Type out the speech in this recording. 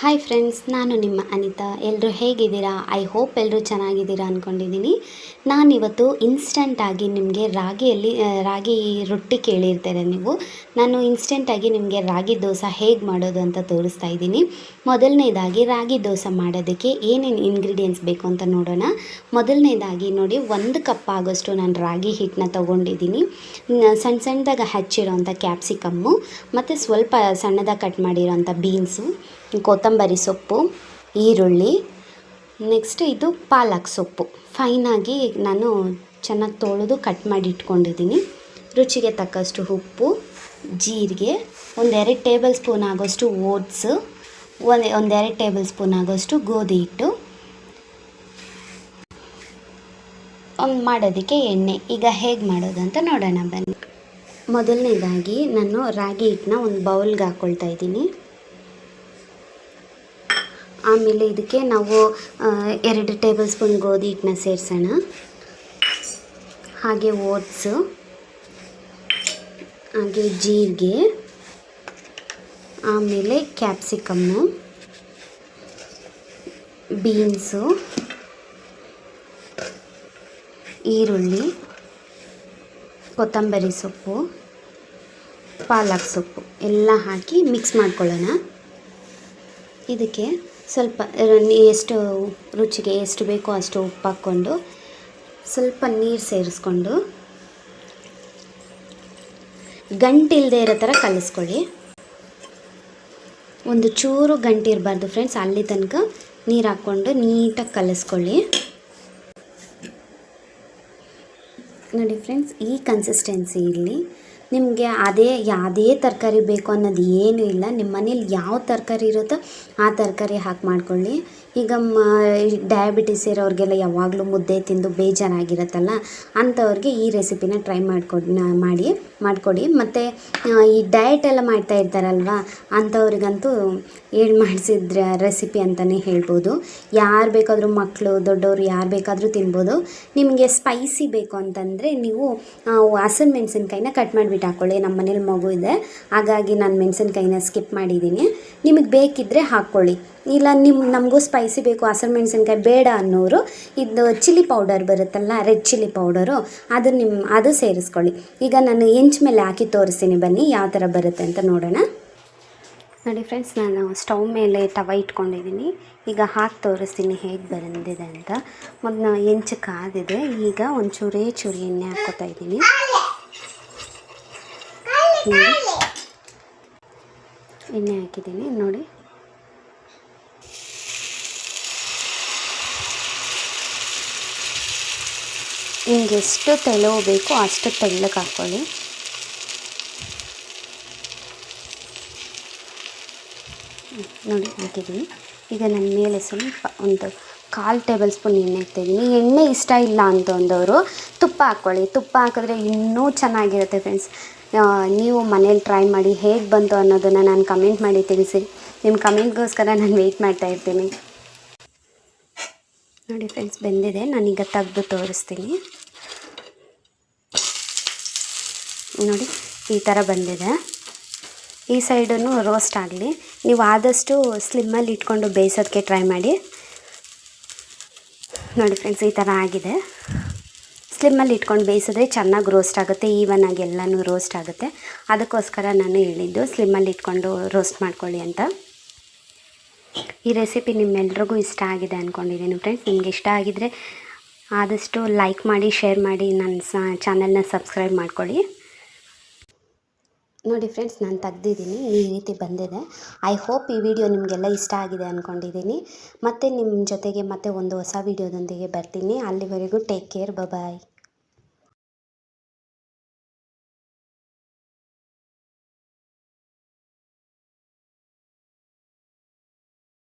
Hi friends ನಾನು ನಿಮ್ಮ ಅನಿತಾ. ಎಲ್ಲರೂ ಹೇಗಿದ್ದೀರಾ? ಐ ಹೋಪ್ ಎಲ್ಲರೂ ಚೆನ್ನಾಗಿದ್ದೀರಾ ಅಂದ್ಕೊಂಡಿದ್ದೀನಿ ನಾನಿವತ್ತು ಇನ್ಸ್ಟೆಂಟಾಗಿ ನಿಮಗೆ ರಾಗಿಯಲ್ಲಿ ರಾಗಿ ರೊಟ್ಟಿ ಕೇಳಿರ್ತಾರೆ ನೀವು. ನಾನು ಇನ್ಸ್ಟೆಂಟಾಗಿ ನಿಮಗೆ ರಾಗಿ ದೋಸೆ ಹೇಗೆ ಮಾಡೋದು ಅಂತ ತೋರಿಸ್ತಾ ಇದ್ದೀನಿ. ಮೊದಲನೇದಾಗಿ ರಾಗಿ ದೋಸೆ ಮಾಡೋದಕ್ಕೆ ಏನೇನು ಇಂಗ್ರೀಡಿಯೆಂಟ್ಸ್ ಬೇಕು ಅಂತ ನೋಡೋಣ. ಮೊದಲನೇದಾಗಿ ನೋಡಿ, ಒಂದು ಕಪ್ ಆಗೋಷ್ಟು ನಾನು ರಾಗಿ ಹಿಟ್ಟನ್ನ ತೊಗೊಂಡಿದ್ದೀನಿ. ಸಣ್ಣ ಸಣ್ಣದಾಗ ಹಚ್ಚಿರೋಂಥ ಕ್ಯಾಪ್ಸಿಕಮ್ಮು ಮತ್ತು ಸ್ವಲ್ಪ ಸಣ್ಣದಾಗಿ ಕಟ್ ಮಾಡಿರೋಂಥ ಬೀನ್ಸು ಕೊತ್ತಂಬರಿ ಸೊಪ್ಪು, ಈರುಳ್ಳಿ ನೆಕ್ಸ್ಟ್ ಇದು ಪಾಲಕ್ ಸೊಪ್ಪು. ಫೈನಾಗಿ ನಾನು ಚೆನ್ನಾಗಿ ತೊಳೆದು ಕಟ್ ಮಾಡಿ ಇಟ್ಕೊಂಡಿದ್ದೀನಿ. ರುಚಿಗೆ ತಕ್ಕಷ್ಟು ಉಪ್ಪು, ಜೀರಿಗೆ, ಒಂದೆರಡು ಟೇಬಲ್ ಸ್ಪೂನ್ ಆಗೋಷ್ಟು ಓಟ್ಸು ಒಂದು, ಒಂದೆರಡು ಟೇಬಲ್ ಸ್ಪೂನ್ ಆಗೋಷ್ಟು ಗೋಧಿ ಹಿಟ್ಟು. ಒಂದು ಮಾಡೋದಕ್ಕೆ ಎಣ್ಣೆ. ಈಗ ಹೇಗೆ ಮಾಡೋದು ಅಂತ ನೋಡೋಣ ಬನ್ನಿ. ಮೊದಲನೇದಾಗಿ ನಾನು ರಾಗಿ ಹಿಟ್ಟನ್ನ ಒಂದು ಬೌಲ್ಗೆ ಹಾಕ್ಕೊಳ್ತಾ ಇದ್ದೀನಿ. ಆಮೇಲೆ ಇದಕ್ಕೆ ನಾವು ಎರಡು ಟೇಬಲ್ ಸ್ಪೂನ್ ಗೋಧಿ ಹಿಟ್ಟನ್ನ ಸೇರಿಸೋಣ. ಹಾಗೆ ಓಟ್ಸು. ಹಾಗೆ ಜೀರಿಗೆ. ಆಮೇಲೆ ಕ್ಯಾಪ್ಸಿಕಮ್ಮು. ಬೀನ್ಸು. ಈರುಳ್ಳಿ. ಕೊತ್ತಂಬರಿ ಸೊಪ್ಪು. ಪಾಲಕ್ ಸೊಪ್ಪು. ಎಲ್ಲ ಹಾಕಿ ಮಿಕ್ಸ್ ಮಾಡ್ಕೊಳ್ಳೋಣ. ಇದಕ್ಕೆ ಸ್ವಲ್ಪ ಎಷ್ಟು ರುಚಿಗೆ ಎಷ್ಟು ಬೇಕೋ ಅಷ್ಟು ಉಪ್ಪು ಹಾಕ್ಕೊಂಡು ಸ್ವಲ್ಪ ನೀರು ಸೇರಿಸ್ಕೊಂಡು ಗಂಟಿಲ್ಲದೆ ಇರೋ ಥರ ಕಲಿಸ್ಕೊಳ್ಳಿ. ಒಂದು ಚೂರು ಗಂಟಿರಬಾರ್ದು ಫ್ರೆಂಡ್ಸ್ ಅಲ್ಲಿ ತನಕ ನೀರು ಹಾಕ್ಕೊಂಡು ನೀಟಾಗಿ ಕಲಿಸ್ಕೊಳ್ಳಿ. ನೋಡಿ ಫ್ರೆಂಡ್ಸ್ ಈ ಕನ್ಸಿಸ್ಟೆನ್ಸಿ ಇಲ್ಲಿ ನಿಮಗೆ ಅದೇ, ಯಾವುದೇ ತರಕಾರಿ ಬೇಕು ಅನ್ನೋದು ಏನೂ ಇಲ್ಲ. ನಿಮ್ಮ ಮನೇಲಿ ಯಾವ ತರಕಾರಿ ಇರುತ್ತೋ ಆ ತರಕಾರಿ ಹಾಕಿ ಮಾಡ್ಕೊಳ್ಳಿ. ಈಗ ಮ ಡಯಾಬಿಟಿಸ್ ಇರೋರಿಗೆಲ್ಲ ಯಾವಾಗಲೂ ಮುದ್ದೆ ತಿಂದು ಬೇಜಾರಾಗಿರುತ್ತಲ್ಲ ಅಂಥವ್ರಿಗೆ ಈ ರೆಸಿಪಿನ ಟ್ರೈ ಮಾಡ್ಕೊಡಿ ಮಾಡಿ, ಮಾಡಿಕೊಡಿ. ಮತ್ತು ಈ ಡಯಟ್ ಎಲ್ಲ ಮಾಡ್ತಾ ಇರ್ತಾರಲ್ವ ಅಂಥವ್ರಿಗಂತೂ ಹೇಳಿ ಮಾಡಿಸಿದ್ರ ರೆಸಿಪಿ ಅಂತಲೇ ಹೇಳ್ಬೋದು. ಯಾರು ಬೇಕಾದರೂ ಮಕ್ಕಳು ದೊಡ್ಡವರು ಯಾರು ಬೇಕಾದರೂ ತಿನ್ಬೋದು. ನಿಮಗೆ ಸ್ಪೈಸಿ ಬೇಕು ಅಂತಂದರೆ ನೀವು ಹಸಿರು ಮೆಣಸಿನ್ಕಾಯಿನ ಕಟ್ ಮಾಡಿಬಿಟ್ಟು ಹಾಕ್ಕೊಳ್ಳಿ ನಮ್ಮ ಮನೇಲಿ ಮಗು ಇದೆ. ಹಾಗಾಗಿ ನಾನು ಮೆಣಸಿನ್ಕಾಯಿನ ಸ್ಕಿಪ್ ಮಾಡಿದ್ದೀನಿ ನಿಮಗೆ ಬೇಕಿದ್ದರೆ ಹಾಕ್ಕೊಳ್ಳಿ ಇಲ್ಲ ನಿಮ್ಮ ನಮಗೂ ಸ್ಪೈಸಿ ಬೇಕು, ಹಸಿರು ಮೆಣಸಿನ್ಕಾಯಿ ಬೇಡ ಅನ್ನೋರು, ಇದು ಚಿಲ್ಲಿ ಪೌಡರ್ ಬರುತ್ತಲ್ಲ ರೆಡ್ ಚಿಲ್ಲಿ ಪೌಡರು ಅದು ನಿಮ್ಮ ಅದು ಸೇರಿಸ್ಕೊಳ್ಳಿ. ಈಗ ನಾನು ಹೆಂಚ್ ಮೇಲೆ ಹಾಕಿ ತೋರಿಸ್ತೀನಿ ಬನ್ನಿ, ಯಾವ ಥರ ಬರುತ್ತೆ ಅಂತ ನೋಡೋಣ. ನೋಡಿ ಫ್ರೆಂಡ್ಸ್ ನಾನು ಸ್ಟವ್ ಮೇಲೆ ತವ ಇಟ್ಕೊಂಡಿದ್ದೀನಿ. ಈಗ ಹಾಕಿ ತೋರಿಸ್ತೀನಿ ಹೇಗೆ ಬಂದಿದೆ ಅಂತ. ಮೊದಲು ಹೆಂಚು ಕಾದಿದೆ, ಈಗ ಒಂದು ಚೂರೇ ಚೂರಿ ಎಣ್ಣೆ ಹಾಕ್ಕೋತಾ ಇದ್ದೀನಿ. ಎಣ್ಣೆ ಹಾಕಿದ್ದೀನಿ, ನೋಡಿ. ನಿಮ್ಗೆ ಎಷ್ಟು ತೆಳು ಬೇಕೋ ಅಷ್ಟು ತೆಳ್ಳಗೆ ಹಾಕ್ಕೊಳ್ಳಿ ನೋಡಿ, ಹಾಕಿದ್ದೀನಿ. ಈಗ ನನ್ನ ಮೇಲೆ ಸ್ವಲ್ಪ ಒಂದು ಕಾಲು ಟೇಬಲ್ ಸ್ಪೂನ್ ಎಣ್ಣೆ ಹಾಕ್ತಾಯಿದ್ದೀನಿ ಎಣ್ಣೆ ಇಷ್ಟ ಇಲ್ಲ ಅಂತಂದವರು ತುಪ್ಪ ಹಾಕ್ಕೊಳ್ಳಿ ತುಪ್ಪ ಹಾಕಿದ್ರೆ ಇನ್ನೂ ಚೆನ್ನಾಗಿರುತ್ತೆ ಫ್ರೆಂಡ್ಸ್ ನೀವು ಮನೇಲಿ ಟ್ರೈ ಮಾಡಿ ಹೇಗೆ ಬಂತು ಅನ್ನೋದನ್ನು ನಾನು ಕಮೆಂಟ್ ಮಾಡಿ ತಿಳಿಸಿ. ನಿಮ್ಮ ಕಮೆಂಟ್ಗೋಸ್ಕರ ನಾನು ವೆಯ್ಟ್ ಮಾಡ್ತಾ ಇರ್ತೀನಿ. ನೋಡಿ ಫ್ರೆಂಡ್ಸ್ ಬೆಂದಿದೆ. ನಾನೀಗ ತೆಗೆದು ತೋರಿಸ್ತೀನಿ. ನೋಡಿ, ಈ ಥರ ಬಂದಿದೆ. ಈ ಸೈಡನ್ನು ರೋಸ್ಟ್ ಆಗಲಿ. ನೀವು ಆದಷ್ಟು ಸ್ಲಿಮ್ಮಲ್ಲಿ ಇಟ್ಕೊಂಡು ಬೇಯಿಸೋದಕ್ಕೆ ಟ್ರೈ ಮಾಡಿ. ನೋಡಿ ಫ್ರೆಂಡ್ಸ್ ಈ ಥರ ಆಗಿದೆ. ಸ್ಲಿಮ್ಮಲ್ಲಿ ಇಟ್ಕೊಂಡು ಬೇಯಿಸಿದ್ರೆ ಚೆನ್ನಾಗಿ ರೋಸ್ಟ್ ಆಗುತ್ತೆ. ಈವನ್ ಆಗಿ ಎಲ್ಲನೂ ರೋಸ್ಟ್ ಆಗುತ್ತೆ. ಅದಕ್ಕೋಸ್ಕರ ನಾನು ಹೇಳಿದ್ದು ಸ್ಲಿಮ್ಮಲ್ಲಿ ಇಟ್ಕೊಂಡು ರೋಸ್ಟ್ ಮಾಡ್ಕೊಳ್ಳಿ ಅಂತ. ಈ ರೆಸಿಪಿ ನಿಮ್ಮೆಲ್ರಿಗೂ ಇಷ್ಟ ಆಗಿದೆ ಅಂದ್ಕೊಂಡಿದ್ದೀನಿ ಫ್ರೆಂಡ್ಸ್ ನಿಮ್ಗೆ ಇಷ್ಟ ಆಗಿದರೆ ಆದಷ್ಟು ಲೈಕ್ ಮಾಡಿ ಶೇರ್ ಮಾಡಿ ನನ್ನ ಸ ಚಾನಲ್ನ ಸಬ್ಸ್ಕ್ರೈಬ್ ಮಾಡ್ಕೊಳ್ಳಿ. ನೋಡಿ ಫ್ರೆಂಡ್ಸ್ ನಾನು ತೆಗ್ದಿದ್ದೀನಿ, ಈ ರೀತಿ ಬಂದಿದೆ. ಐ ಹೋಪ್ ಈ ವಿಡಿಯೋ ನಿಮಗೆಲ್ಲ ಇಷ್ಟ ಆಗಿದೆ ಅಂದ್ಕೊಂಡಿದ್ದೀನಿ ಮತ್ತು ನಿಮ್ಮ ಜೊತೆಗೆ ಮತ್ತೆ ಒಂದು ಹೊಸ ವಿಡಿಯೋದೊಂದಿಗೆ ಬರ್ತೀನಿ. ಅಲ್ಲಿವರೆಗೂ ಟೇಕ್ ಕೇರ್ ಬಾಯ್